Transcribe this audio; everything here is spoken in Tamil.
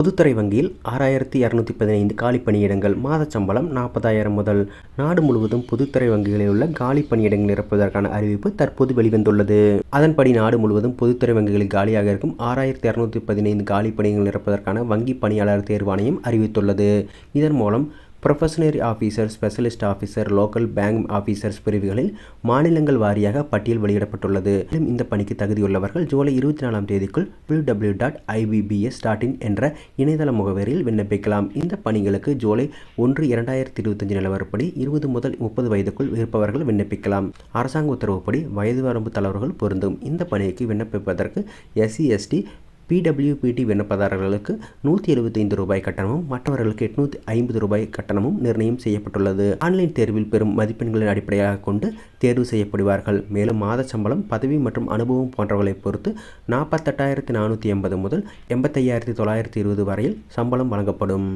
பொதுத்துறை வங்கியில் ஆறாயிரத்தி இரநூத்தி பதினைந்து காலி பணியிடங்கள் மாத சம்பளம் நாற்பதாயிரம் முதல். நாடு முழுவதும் பொதுத்துறை வங்கிகளில் உள்ள காலி பணியிடங்கள் நிரப்புவதற்கான அறிவிப்பு தற்போது வெளிவந்துள்ளது. அதன்படி நாடு முழுவதும் பொதுத்துறை வங்கிகளில் காலியாக இருக்கும் ஆறாயிரத்தி இரநூத்தி பதினைந்து காலி பணியிடங்கள் நிரப்புவதற்கான வங்கி பணியாளர் தேர்வாணையம் அறிவித்துள்ளது. இதன் மூலம் probationary officer specialist officer local bank officers பிரிவுகளில் மாநிலங்கள் வாரியாக பட்டியல் வெளியிடப்பட்டுள்ளது. மேலும் இந்த பணிக்கு தகுதியுள்ளவர்கள் ஜூலை இருபத்தி நாலாம் தேதிக்குள் www.ibbs.in dot IBPS dot in என்ற இணையதள முகவரியில் விண்ணப்பிக்கலாம். இந்த பணிகளுக்கு ஜூலை ஒன்று இரண்டாயிரத்தி இருபத்தஞ்சு நிலவரப்படி இருபது முதல் முப்பது வயதுக்குள் இருப்பவர்கள் விண்ணப்பிக்கலாம். அரசாங்க உத்தரவுப்படி வயது வரம்பு தளர்வுகள் பொருந்தும். இந்த பணிக்கு விண்ணப்பிப்பதற்கு எஸ்சி எஸ்டி பிடபிள்யூபிடி விண்ணப்பதாரர்களுக்கு நூற்றி எழுபத்தைந்து ரூபாய் கட்டணமும் மற்றவர்களுக்கு எட்நூற்றி ஐம்பது ரூபாய் கட்டணமும் நிர்ணயம் செய்யப்பட்டுள்ளது. ஆன்லைன் தேர்வில் பெறும் மதிப்பெண்களின் அடிப்படையாக கொண்டு தேர்வு செய்யப்படுவார்கள். மேலும் மாத சம்பளம் பதவி மற்றும் அனுபவம் போன்றவர்களை பொறுத்து நாற்பத்தெட்டாயிரத்தி நானூற்றி எண்பது முதல் எண்பத்தையாயிரத்தி தொள்ளாயிரத்தி இருபது வரையில் சம்பளம் வழங்கப்படும்.